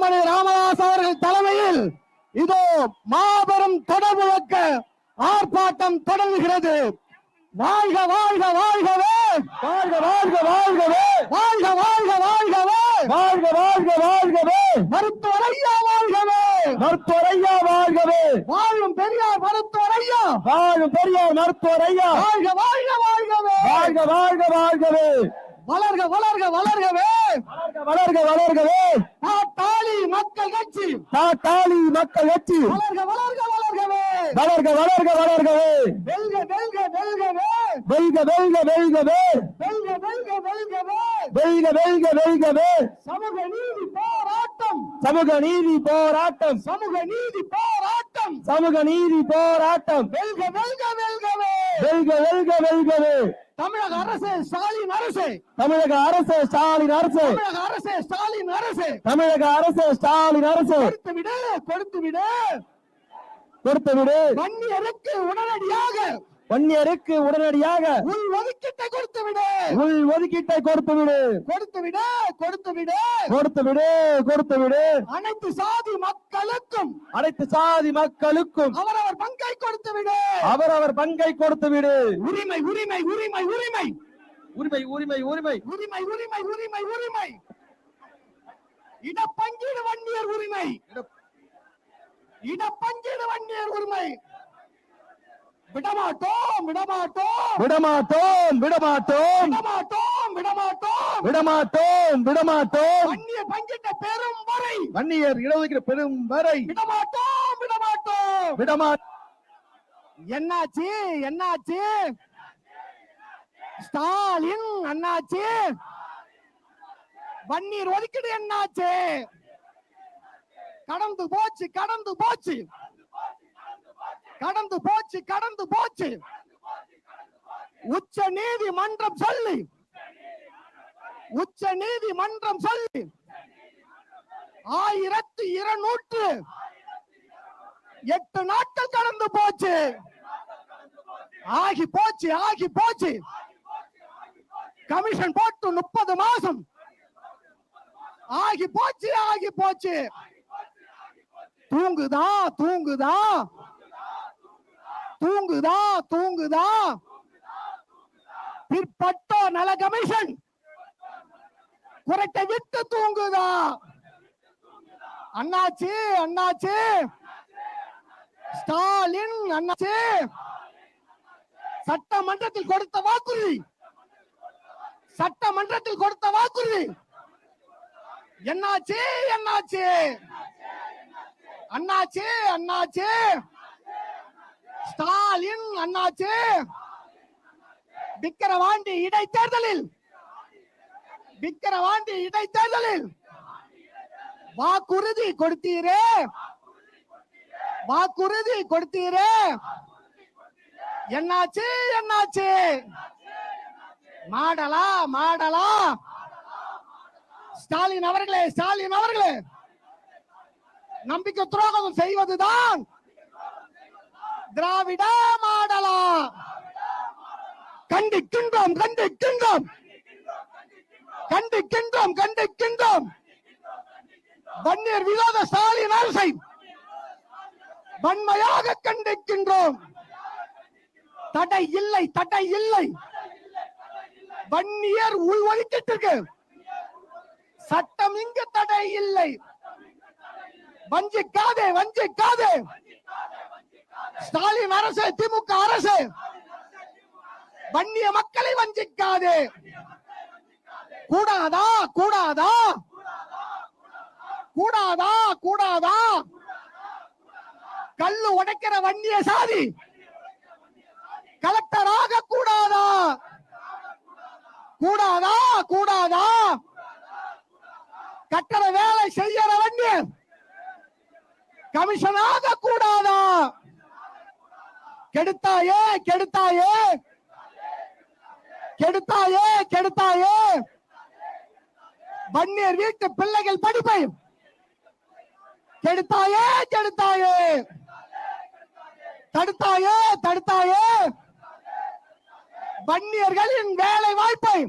அன்புமணி ராமதாஸ் அவர்கள் தலைமையில் இதோ மாபெரும் தொடர் முழக்க ஆர்ப்பாட்டம் தொடங்குகிறது. வாழ்க வாழ்க வாழ்கவே! வாழ்க வாழ்க வாழ்கவே! வாழ்க வாழ்க வாழ்கவே! வாழ்க வாழ்க வாழ்கவே! மருத்துவர் ஐயா வாழ்கவே! மருத்துவர் ஐயா வாழ்கவே! வாழும் பெரியார் மருத்துவர் ஐயா! வாழும் பெரியார் மருத்துவர் ஐயா! வாழ்க வாழ்க வாழ்கவே! வாழ்க வாழ்க வாழ்கவே! வளர்க வளர்க வளர்கவே! வளர்க வளர்க வளர்கவே! கட்சி தாத்தாளி மக்கள் கட்சி வளர்க வளர்க வளர்கவே. வளர்க வளர்க வளர்கவே. வெல்க வெல்க வெல்கவே. வெல்க வெல்க வெல்கவே. வெல்க வெல்க வெல்கவே. வெல்க வெல்க வெல்கவே. சமூக நீதி போராட்டம். சமூக நீதி போராட்டம். சமூக நீதி போராட்டம். சமூக நீதி போராட்டம். வெல்க வெல்க வெல்கவே. வெல்க வெல்க வெல்கவே. தமிழக அரசு ஸ்டாலின் அரசு. தமிழக அரசு ஸ்டாலின் அரசு. தமிழக அரசு ஸ்டாலின் அரசு. தமிழக அரசு ஸ்டாலின் அரசு. கொடுத்து விடு கொடுத்து விடு கொடுத்து விடு வன்னியருக்கு உடனடியாக வன்னியருக்கு உடனடியாக உள் ஒதுக்கீட்டை கொடுத்து விடு. உள் ஒதுக்கீட்டை கொடுத்து விடு. கொடுத்து விடு கொடுத்து விடு. கொடுத்து விடு கொடுத்து விடு. அனைத்து சாதி மக்களுக்கும் அனைத்து சாதி மக்களுக்கும் அவரவர் பங்கை கொடுத்து விடு. அவரவர் பங்கை கொடுத்து விடு. உரிமை உரிமை உரிமை உரிமை. உரிமை உரிமை உரிமை. உரிமை உரிமை உரிமை உரிமை. இடப்பங்கீடு வன்னியர் உரிமை. இடப்பங்கீடு வன்னியர் உரிமை. விடமாட்டோம் விடமாட்டோம். விடமாட்டோம் விடமாட்டோம். விடமாட்டோம் விடமாட்டோம். விடமாட்டோம் விடமாட்டோம். வன்னியர் பங்கிட்ட பெரும் வரை. வன்னியர் இடஒதுக்கீடு பெரும் வரை. விடமாட்டோம் விடமாட்டோம். விடமா என்னாச்சு என்னாச்சு? ஸ்டாலின் அண்ணாச்சு. வன்னீர் ஒதுக்கீடு என்னாச்சு? கடந்து போச்சு கடந்து போச்சு. கடந்து போச்சு கடந்து போச்சு. உச்ச நீதிமன்றம் சொல்லி. உச்ச நீதிமன்றம் சொல்லி. ஆயிரத்தி இருநூற்று எட்டு நாட்கள் கடந்து போச்சு. ஆகி போச்சு ஆகி போச்சு. கமிஷன் போட்டு முப்பது மாசம். ஆகி போச்சு ஆகி போச்சு. தூங்குதா தூங்குதா. தூங்குதா தூங்குதா? பிற்பட்டோ நல கமிஷன். குறைக்க விட்டு தூங்குதா? அண்ணாச்சி அண்ணாச்சி. ஸ்டாலின் அண்ணாச்சி. சட்டமன்றத்தில் கொடுத்த வாக்குறுதி. சட்டமன்றத்தில் கொடுத்த வாக்குறுதி. என்னாச்சு என்னாச்சு? அண்ணாச்சி அண்ணாச்சி. ஸ்டாலின் அண்ணாச்சி. விக்கிரவாண்டி இடைத்தேர்தலில். விக்கிரவாண்டி இடைத்தேர்தலில். வாக்குறுதி கொடுத்தீரே. வாக்குறுதி கொடுத்தீரே. என்னாச்சு என்னாச்சு? மாடலா மாடலா? ஸ்டாலின் அவர்களே ஸ்டாலின் அவர்களே. நம்பிக்கை துரோகம் செய்வதுதான் திராவிட மாடலா கண்டிக்கின்றோம் கண்டிக்கின்றோம். கண்டிக்கின்றோம் கண்டிக்கின்றோம். வன்னியர் விரோத ஸ்டாலின் அரசை வன்மையாக கண்டிக்கின்றோம். தடை இல்லை தடை இல்லை. வன்னியர் உள் சட்டம் இங்கு தடை இல்லை. வஞ்சிக்காதே வஞ்சிக்காதே. ஸ்டாலின் அரசு திமுக அரசு. வன்னிய மக்களை வஞ்சிக்காது. கூடாதா கூடாதா? கூடாதா கூடாதா? கல்லு உடைக்கிற வன்னிய சாதி. ஆக கூடாதா? கூடாதா கூடாதா? கட்டட வேலை செய்யற வன்னியர். ஆக கூடாதா? கெடுத்தாயே கெடுத்தாயே. கெடுத்தாயே கெடுத்தாயே. வன்னியர் வீட்டு பிள்ளைகள் படிப்பை கெடுத்தாயே கெடுத்தாயே. தடுத்தாயே தடுத்தாயே. வன்னியர்களின் வேலை வாய்ப்பை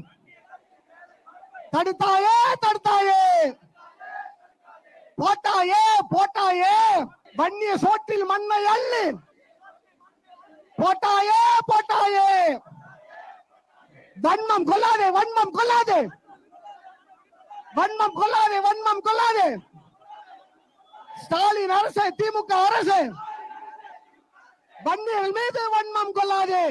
தடுத்தாயே தடுத்தாயே. போட்டாயே போட்டாயே. வன்னிய சோற்றில் மண்ணை அள்ளு. போட்டாயே போட்டாயே. வன்மம் கொல்லாதே வன்மம் கொல்லாதே வன்மம் கொல்லாதே வன்மம் கொல்லாதே ஸ்டாலின் அரசு திமுக அரசு. வன்னியர்கள் மீது வன்மம் கொள்ளாதே.